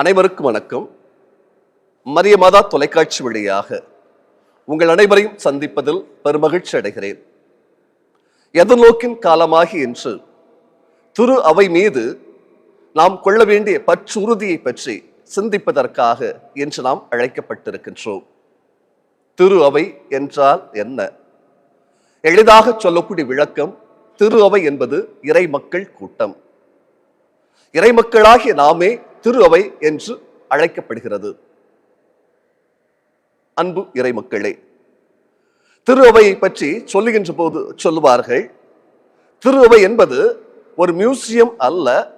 அனைவருக்கும் வணக்கம். மரிய மாதா தொலைக்காட்சி வழியாக உங்கள் அனைவரையும் சந்திப்பதில் பெருமகிழ்ச்சி அடைகிறேன். எதிர்நோக்கின் காலமாகி என்று திரு அவை மீது நாம் கொள்ள வேண்டிய பற்றுறுதியை பற்றி சிந்திப்பதற்காக என்று நாம் அழைக்கப்பட்டிருக்கின்றோம். திரு அவை என்றால் என்ன? எளிதாக சொல்லக்கூடிய விளக்கம் திரு அவை என்பது இறை மக்கள் கூட்டம். இறை மக்களாகிய நாமே திரு அவை என்று அழைக்கப்படுகிறது. அன்பு இறை மக்களே திரு அவையை பற்றி சொல்லுகின்ற போது சொல்லுவார்கள் திரு அவை என்பது ஒரு மியூசியம் அல்ல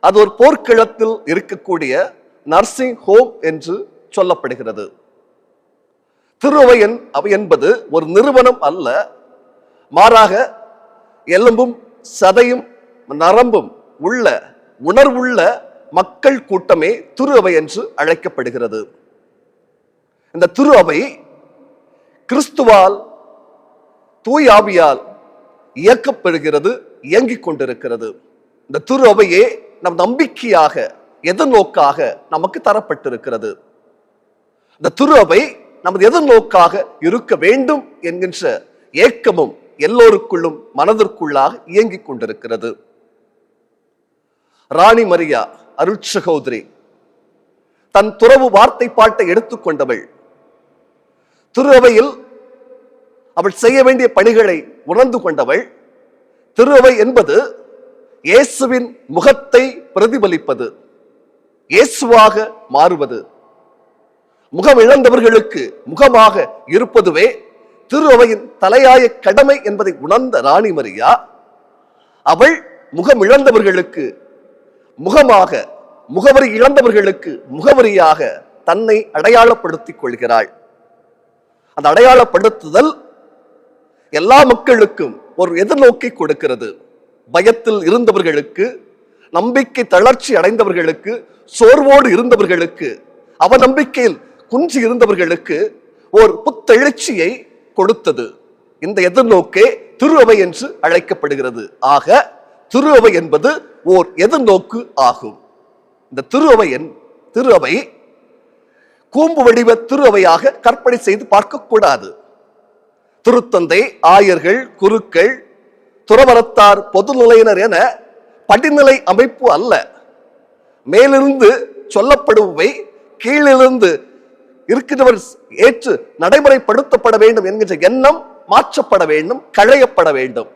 அது ஒரு போர்க்களத்தில் இருக்கக்கூடிய நர்சிங் ஹோம் என்று சொல்லப்படுகிறது. திருவை என்- அவை என்பது ஒரு நிறுவனம் அல்ல மாறாக எலும்பும் சதையும் நரம்பும் உள்ள உணர்வுள்ள மக்கள் கூட்டமே திரு அவை என்று அழைக்கப்படுகிறது. இந்த திரு அவை கிறிஸ்துவால் தூயாவியால் இயக்கப்படுகிறது இயங்கிக் கொண்டிருக்கிறது. இந்த திரு அவையே நம் நம்பிக்கையாக எதிர்நோக்காக நமக்கு தரப்பட்டிருக்கிறது. இந்த திரு அவை நமது எதிர்நோக்காக இருக்க வேண்டும் என்கின்ற ஏக்கமும் எல்லோருக்குள்ளும் மனதிற்குள்ளாக இயங்கிக் கொண்டிருக்கிறது. ராணி மரியா அருட்சகோதரி தன் துறவு வார்த்தை பாட்டை எடுத்துக்கொண்டவள் திரு அவையில் அவள் செய்ய வேண்டிய பணிகளை உணர்ந்து கொண்டவள். திரு அவை என்பது இயேசுவின் முகத்தை பிரதிபலிப்பது இயேசுவாக மாறுவது. முகம் இழந்தவர்களுக்கு முகமாக இருப்பதுவே திரு அவையின் தலையாய கடமை என்பதை உணர்ந்த ராணி மரியா அவள் முகம் இழந்தவர்களுக்கு முகமாக முகவரி இழந்தவர்களுக்கு முகவரியாக தன்னை அடையாளப்படுத்திக் கொள்கிறாள். அந்த அடையாளப்படுத்துதல் எல்லா மக்களுக்கும் ஒரு எதிர்நோக்கை கொடுக்கிறது. பயத்தில் இருந்தவர்களுக்கு நம்பிக்கை தளர்ச்சி அடைந்தவர்களுக்கு சோர்வோடு இருந்தவர்களுக்கு அவநம்பிக்கையில் குஞ்சு இருந்தவர்களுக்கு ஒரு புத்தெழுச்சியை கொடுத்தது. இந்த எதிர்நோக்கே திரு என்று அழைக்கப்படுகிறது. ஆக திரு அவை என்பது ஓர் எதிர்நோக்கு ஆகும். இந்த திரு அவை என்- திரு அவை கூம்பு வடிவ திரு அவையாக கற்பனை செய்து பார்க்கக்கூடாது. திருத்தந்தை ஆயர்கள் குருக்கள் துறவரத்தார் பொதுநிலையினர் என படிநிலை அமைப்பு அல்ல. மேலிருந்து சொல்லப்படுபவை கீழிருந்து இருக்கிறவர் ஏற்று நடைமுறைப்படுத்தப்பட வேண்டும் என்கின்ற எண்ணம் மாற்றப்பட வேண்டும் களையப்பட வேண்டும்.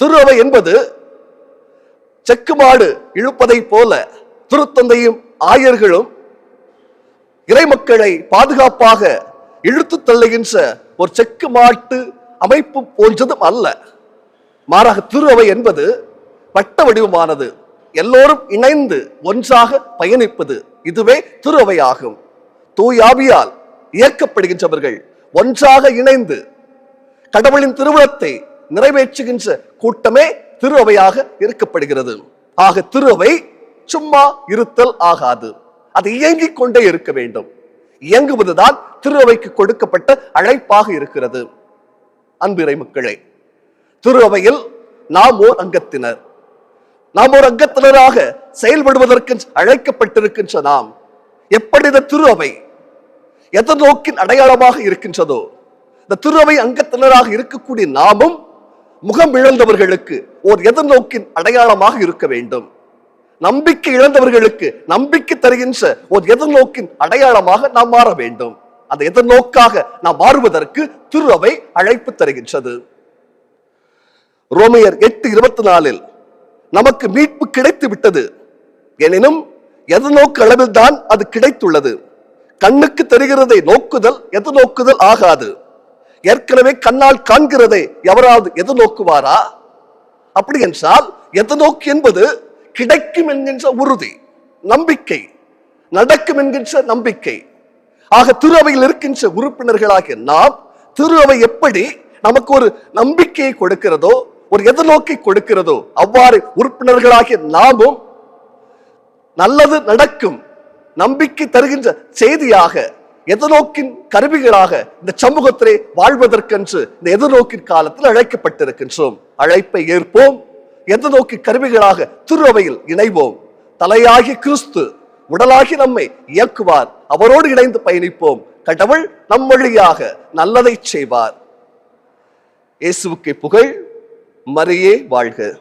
திருவை என்பது செக்கு மாடு இழுப்பதை போல திருத்தந்தையும் ஆயர்களும் இறைமக்களை பாதுகாப்பாக இழுத்து தள்ளுகின்ற ஒரு செக்கு மாட்டு அமைப்பு போன்றதும் அல்ல. மாறாக திருவை என்பது வட்ட வடிவமானது. எல்லோரும் இணைந்து ஒன்றாக பயணிப்பது இதுவே திருவையாகும். தூயாவியால் இயக்கப்படுகின்றவர்கள் ஒன்றாக இணைந்து கடவுளின் திருவிழத்தை நிறைவேற்றுகின்ற கூட்டமே திரு அவையாக இருக்கப்படுகிறது ஆக திரு அவை சும்மா இருத்தல் ஆகாது. அது இயங்கிக் கொண்டே இருக்க வேண்டும். இயங்குவதுதான் திரு அவைக்கு கொடுக்கப்பட்ட அழைப்பாக இருக்கிறது. அன்பிறை மக்களே திரு அவையில் நாம் ஓர் அங்கத்தினர். நாம் ஒரு அங்கத்தினராக செயல்படுவதற்கு அழைக்கப்பட்டிருக்கின்ற நாம். எப்படி இந்த திரு அவை எதிர்நோக்கின் அடையாளமாக இருக்கின்றதோ இந்த திரு அவை அங்கத்தினராக இருக்கக்கூடிய நாமும் முகம் இழந்தவர்களுக்கு ஓர் எதிர்நோக்கின் அடையாளமாக இருக்க வேண்டும். நம்பிக்கை இழந்தவர்களுக்கு நம்பிக்கை தருகின்ற ஒரு எதிர்நோக்கின் அடையாளமாக நாம் மாற வேண்டும். அந்த எதிர்நோக்காக நாம் மாறுவதற்கு திரு அவை அழைப்பு தருகின்றது. ரோமையர் எட்டு இருபத்தி நாலில் நமக்கு மீட்பு கிடைத்து விட்டது எனினும் எதிர்நோக்கு அளவில் தான் அது கிடைத்துள்ளது. கண்ணுக்கு தெரிகிறதை நோக்குதல் எதிர்நோக்குதல் ஆகாது. ஏற்கனவே கண்ணால் காண்கிறதை எவராவது எதிர்நோக்குவாரா? அப்படி என்றால் எதிர்நோக்கு என்பது கிடைக்கும் என்கின்ற உறுதி நம்பிக்கை நடக்கும் என்கின்ற நம்பிக்கை. ஆக திருவையில் இருக்கின்ற உறுப்பினர்களாகிய நாம் திரு அவை எப்படி நமக்கு ஒரு நம்பிக்கையை கொடுக்கிறதோ ஒரு எதிர்நோக்கி கொடுக்கிறதோ அவ்வாறு உறுப்பினர்களாகிய நாமும் நல்லது நடக்கும் நம்பிக்கை தருகின்ற செய்தியாக எதிர்நோக்கின் கருவிகளாக இந்த சமூகத்திலே வாழ்வதற்கென்று இந்த எதிர்நோக்கின் காலத்தில் அழைக்கப்பட்டிருக்கின்றோம். அழைப்பை ஏற்போம். எதிர்நோக்கி கருவிகளாக திருவையில் இணைவோம். தலையாகி கிறிஸ்து உடலாகி நம்மை இயக்குவார். அவரோடு இணைந்து பயணிப்போம். கடவுள் நம் வழியாக நல்லதை செய்வார். இயேசுவுக்கு புகழ். மறியே வாழ்க.